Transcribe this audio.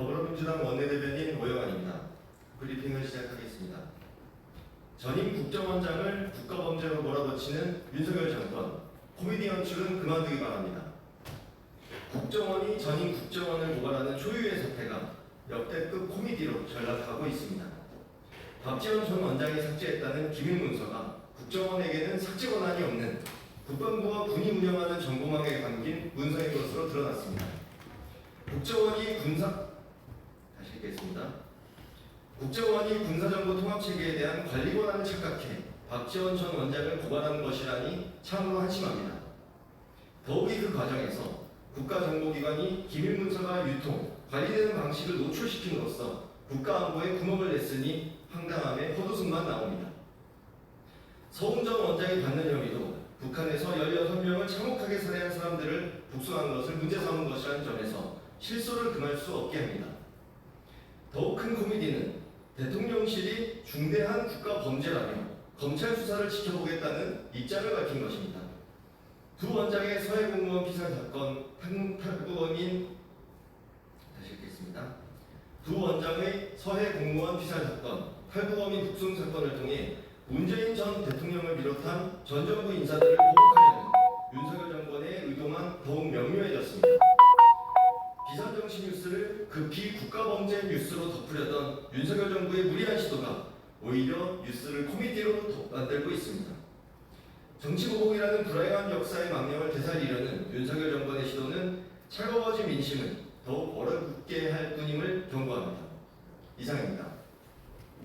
더불어민주당 원내대변인 오영환입니다. 브리핑을 시작하겠습니다. 전임 국정원장을 국가범죄로 몰아붙이는 윤석열 정권 코미디 연출은 그만두기 바랍니다. 국정원이 전임 국정원을 고발하는 초유의 사태가 역대급 코미디로 전락하고 있습니다. 박지원 전 원장이 삭제했다는 기밀 문서가 국정원에게는 삭제 권한이 없는 국방부와 군이 운영하는 정보망에 담긴 문서인 것으로 드러났습니다. 국정원이 군사 읽겠습니다. 국정원이 군사정보 통합체계에 대한 관리 권한을 착각해 박지원 전 원장을 고발하는 것이라니 참으로 한심합니다. 더욱이 그 과정에서 국가정보기관이 기밀문서가 유통, 관리되는 방식을 노출시킴으로써 국가안보에 구멍을 냈으니 황당함에 헛웃음만 나옵니다. 서훈 전 원장이 받는 혐의도 북한에서 16명을 참혹하게 살해한 사람들을 복수한 것을 문제 삼은 것이라는 점에서 실소를 금할 수 없게 합니다. 더욱 큰 코미디는 대통령실이 중대한 국가 범죄라며 검찰 수사를 지켜보겠다는 입장을 밝힌 것입니다. 두 원장의 서해 공무원 피살 사건 탈- 탈북원인 다시 읽겠습니다. 두 원장의 서해 공무원 피살 사건 탈북원인 북송 사건을 통해 문재인 전 대통령을 비롯한 전 정부 인사들을 보복하려 급히 국가 범죄 뉴스로 덮으려던 윤석열 정부의 무리한 시도가 오히려 뉴스를 코미디로 덮- 만들고 있습니다. 정치보복이라는 불행한 역사의 망령을 되살리려는 윤석열 정권의 시도는 차가워진 민심을 더욱 얼어붙게 할 뿐임을 경고합니다. 이상입니다.